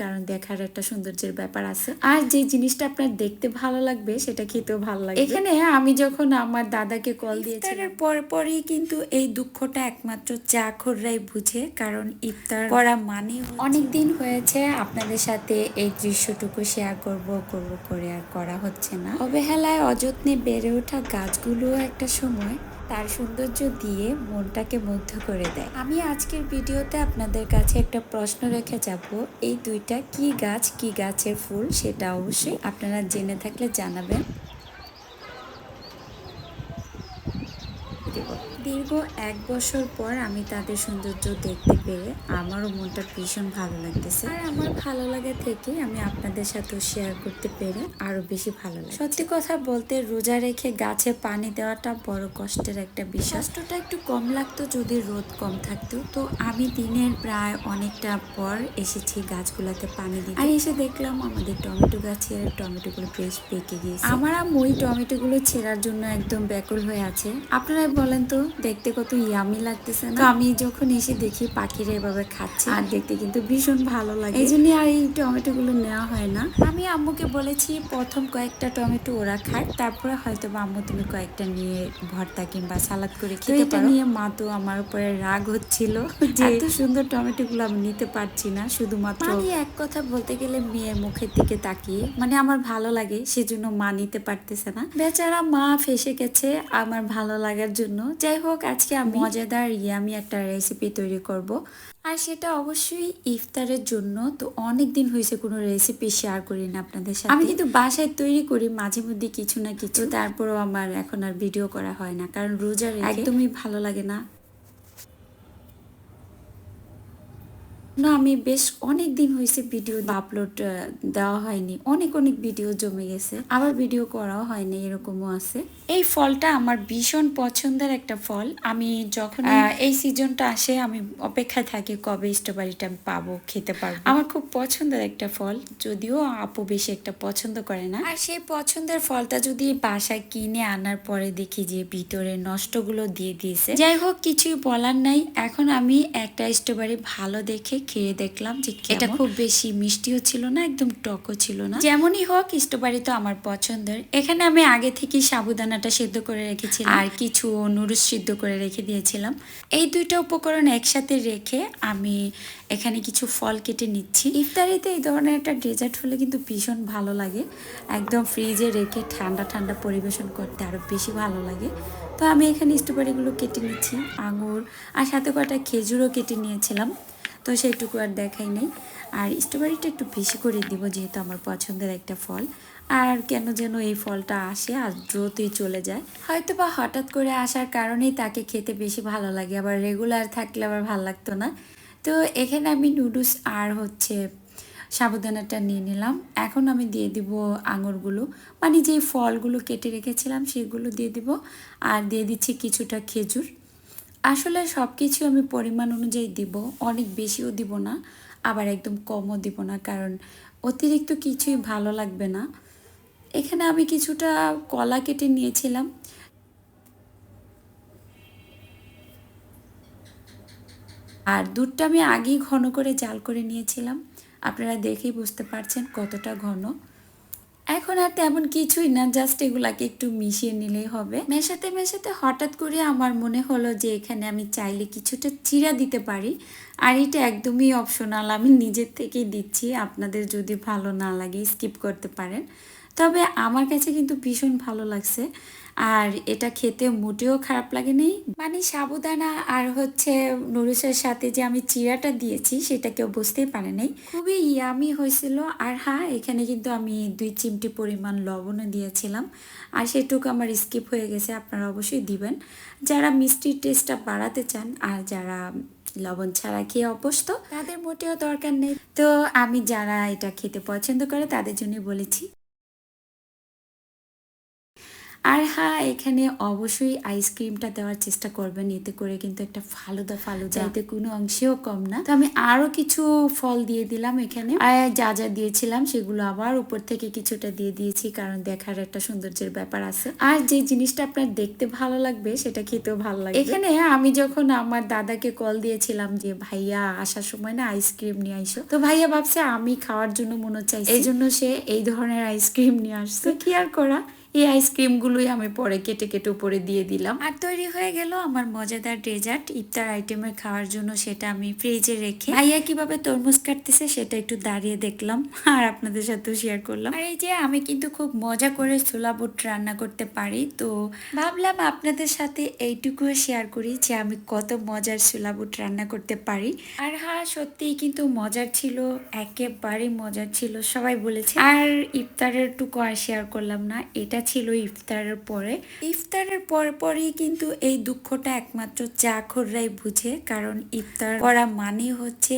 কারণ দেখার একটা সৌন্দর্যের ব্যাপার আছে। আর যে জিনিসটা আপনার দেখতে ভালো লাগবে সেটা খেতেও ভালো লাগবে। এখানে আমি যখন আমার দাদাকে কল দিয়েছিলাম পর পরই কিন্তু এই দুঃখটা একমাত্র চাখররাই বুঝে কারণ ইফতার করা মানে অনেক দিন হয়েছে আপনাদের সাথে এই দৃশ্যটুকু শেয়ার করব করব করে আর করা হচ্ছে না। অবহেলায় অযত্নে বেড়ে ওঠা গাছগুলো একটা সময় তার সৌন্দর্য দিয়ে মনটাকে মুগ্ধ করে দেয়। আমি আজকের ভিডিওতে আপনাদের কাছে একটা প্রশ্ন রেখে যাব, এই দুইটা কি গাছ, কি গাছের ফুল সেটা অবশ্যই আপনারা জেনে থাকলে জানাবেন দেব। দীর্ঘ এক বছর পর আমি তাদের সৌন্দর্য দেখতে পেরে আমারও মনটা ভীষণ ভালো লাগতেছে। আর আমার ভালো লাগা থেকে আমি আপনাদের সাথেও শেয়ার করতে পেরে আরও বেশি ভালো লাগে সত্যি কথা বলতে রোজা রেখে গাছে পানি দেওয়াটা বড় কষ্টের একটা কষ্টটা একটু কম লাগতো যদি রোদ কম থাকতো। তো আমি দিনের প্রায় অনেকটা পর এসেছি গাছগুলোতে পানি দিতে। আর এসে দেখলাম আমাদের টমেটো গাছের টমেটোগুলো বেশ পেকে গিয়েছে। আমার আম্মু ওই টমেটোগুলো ছেঁড়ার জন্য একদম ব্যাকুল হয়ে আছে। আপনারা বলেন তো দেখতে কত ইয়ামি লাগতেছে না? আমি যখন এসে দেখি পাখিরা এভাবে খাচ্ছে আর দেখতে কিন্তু ভীষণ ভালো লাগে। এই জন্য আর এই টমেটো গুলো নেওয়া হয় না। আমি আম্মুকে বলেছি প্রথম কয়েকটা টমেটো ওরা খায় তারপরে হয়তো বা আম্মু তুমি কয়েকটা নিয়ে ভর্তা কিংবা সালাদ করে খেতে এটা নিয়ে মা তো আমার উপরে রাগ হচ্ছিল যে এত সুন্দর টমেটো গুলো আমি নিতে পারছি না শুধুমাত্র আমি এক কথা বলতে গেলে মেয়ের মুখের দিকে তাকিয়ে মানে আমার ভালো লাগে সেজন্য মা নিতে পারতেছে না। বেচারা মা ফেসে গেছে আমার ভালো লাগার জন্য। যাই হোক আজকে আমি মজাদার ইয়ামি একটা রেসিপি তৈরি করব। আর সেটা অবশ্যই ইফতারের জন্য। তো অনেক দিন হয়েছে কোনো রেসিপি শেয়ার করি না আপনাদের সাথে। আমি কিন্তু বাসায় তৈরি করি মাঝে মধ্যে কিছু না কিছু। তারপরেও আমার এখন আর ভিডিও করা হয় না। কারণ রোজার একদমই ভালো লাগে না। না আমি বেশ অনেক দিন হয়েছে ভিডিও আপলোড দেওয়া হয়নি। অনেক অনেক ভিডিও জমে গেছে। আবার ভিডিও করাও হয়নি এরকমও আছে। এই ফলটা আমার ভীষণ পছন্দের একটা ফল। আমি যখন এই সিজনটা আসে আমি অপেক্ষায় থাকি কবে স্ট্রবেরিটা আমি পাবো খেতে পারব। আমার খুব পছন্দের একটা ফল যদিও আপু বেশি একটা পছন্দ করে না। আর সেই পছন্দের ফলটা যদি বাসায় কিনে আনার পরে দেখি যে ভিতরে নষ্টগুলো দিয়ে দিয়েছে যাই হোক কিছুই বলার নাই। এখন আমি একটা স্ট্রবেরি ভালো দেখে খেয়ে দেখলাম যে এটা খুব বেশি মিষ্টিও ছিল না একদম টকও ছিল না। যেমনই হোক স্ট্রবেরি তো আমার পছন্দের। এখানে আমি আগে থেকে সাবুদানাটা সেদ্ধ করে রেখেছিলাম। আর কিছু নুডলস সিদ্ধ করে রেখে দিয়েছিলাম। এই দুইটা উপকরণ একসাথে রেখে আমি এখানে কিছু ফল কেটে নিচ্ছি। ইফতারিতে এই ধরনের একটা ডেজার্ট হলে কিন্তু ভীষণ ভালো লাগে। একদম ফ্রিজে রেখে ঠান্ডা ঠান্ডা পরিবেশন করতে আরও বেশি ভালো লাগে। তো আমি এখানে স্ট্রবেরিগুলো কেটে নিচ্ছি আঙুর আর সাথে কটা খেজুরও কেটে নিয়েছিলাম। তো সেইটুকু আর দেখাই নেই। আর স্ট্রবেরিটা একটু বেশি করে দিব যেহেতু আমার পছন্দের একটা ফল। আর কেন যেন এই ফলটা আসে আর দ্রুতই চলে যায়। হয়তো বা হঠাৎ করে আসার কারণেই তাকে খেতে বেশি ভালো লাগে, আবার রেগুলার থাকলে আবার ভালো লাগতো না। তো এখানে আমি নুডলস আর হচ্ছে সাবুদানাটা নিয়ে নিলাম। এখন আমি দিয়ে দিব আঙুরগুলো। মানে যে ফলগুলো কেটে রেখেছিলাম সেগুলো দিয়ে দিব। আর দিয়ে দিচ্ছি কিছুটা খেজুর। আসলে সব কিছু আমি পরিমাণ অনুযায়ী দিব, অনেক বেশিও দিব না, আবার একদম কমও দিব না, কারণ অতিরিক্ত কিছুই ভালো লাগবে না। এখানে আমি কিছুটা কলা কেটে নিয়েছিলাম। আর দুধটা আমি আগেই ঘন করে জাল করে নিয়েছিলাম। আপনারা দেখেই বুঝতে পারছেন কতটা ঘন। এখন আর তেমন কিছুই না জাস্ট এগুলাকে একটু মিশিয়ে নিলেই হবে। মেশাতে মেশাতে হঠাৎ করে আমার মনে হলো যে এখানে আমি চাইলে কিছুটা চিরা দিতে পারি। আর এটা একদমই অপশনাল আমি নিজের থেকেই দিচ্ছি। আপনাদের যদি ভালো না লাগে স্কিপ করতে পারেন। তবে আমার কাছে কিন্তু ভীষণ ভালো লাগছে। আর এটা খেতে মোটেও খারাপ লাগে নেই মানে সাবুদানা আর হচ্ছে নুরুসের সাথে যে আমি চিরাটা দিয়েছি, সেটা কেউ বুঝতেই পারে নাই। খুবই ইয়ামি হয়েছিল। আর হ্যাঁ এখানে কিন্তু আমি দুই চিমটি পরিমাণ লবণও দিয়েছিলাম। আর সেটুকু আমার স্কিপ হয়ে গেছে, আপনারা অবশ্যই দিবেন। যারা মিষ্টির টেস্টটা বাড়াতে চান, আর যারা লবণ ছাড়া খেয়ে অভ্যস্ত, তাদের মোটেও দরকার নেই। তো আমি যারা এটা খেতে পছন্দ করে, তাদের জন্য বলেছি। আর হ্যাঁ এখানে অবশ্যই আইসক্রিমটা দেওয়ার চেষ্টা করবেন। এতে করে কিন্তু একটা ফালুদা ফালুদা এতে কোনো অংশেও কম না। তো আমি আরও কিছু ফল দিয়ে দিলাম এখানে। আর যা যা দিয়েছিলাম সেগুলো আবার উপর থেকে কিছুটা দিয়ে দিয়েছি কারণ দেখার একটা সৌন্দর্যের ব্যাপার আছে। আর যে জিনিসটা আপনার দেখতে ভালো লাগবে সেটা খেতেও ভালো লাগবে। এখানে আমি যখন আমার দাদাকে কল দিয়েছিলাম যে ভাইয়া আসার সময় না আইসক্রিম নিয়ে আইসো। তো ভাইয়া ভাবছে আমি খাওয়ার জন্য মনে চাইছি এই জন্য সে এই ধরনের আইসক্রিম নিয়ে আসছে। কি আর করা? এই আইসক্রিমগুলোই আমি পরে কেটে কেটে উপরে দিয়ে দিলাম। আর তৈরি হয়ে গেল আমার মজাদার ডেজার্ট ইফতার আইটেমের খাওয়ার জন্য সেটা আমি ফ্রিজে রেখে ভাইয়া কীভাবে তরমুজ কাটতেছে সেটা একটু দাঁড়িয়ে দেখলাম আর আপনাদের সাথেও শেয়ার করলাম। আর এই যে আমি কিন্তু খুব মজা করে ছোলা বুট রান্না করতে পারি, তো ভাবলাম আপনাদের সাথে এইটুকুও শেয়ার করি যে আমি কত মজার ছোলা বুট রান্না করতে পারি। আর হ্যাঁ সত্যিই কিন্তু মজার ছিল একেবারে মজার ছিল, সবাই বলেছে। আর ইফতারের টুকু আর শেয়ার করলাম না, এটা ছিল ইফতারের পরে। ইফতারের পর পরেই কিন্তু এই দুঃখটা একমাত্র চা খোররাই বুঝে, কারণ ইফতার করা মানে হচ্ছে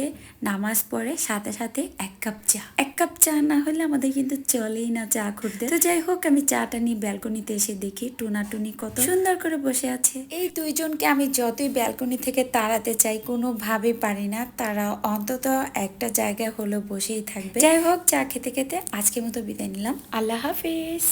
নামাজ পড়ে, সাথে সাথে এক কাপ চা। এক কাপ চা না হলে আমাদের কিন্তু চলেই না চা খুঁড়তে। তো যাই হোক, আমি চাটা নিয়ে ব্যালকনিতে এসে দেখি টুনাটুনি কত সুন্দর করে বসে আছে। এই দুইজনকে আমি যতই ব্যালকনি থেকে তাড়াতে চাই কোনোভাবে পারি না। তারা অন্তত একটা জায়গায় হলেও বসেই থাকবে। যাই হোক, চা খেতে খেতে আজকের মতো বিদায় নিলাম। আল্লাহ হাফিজ।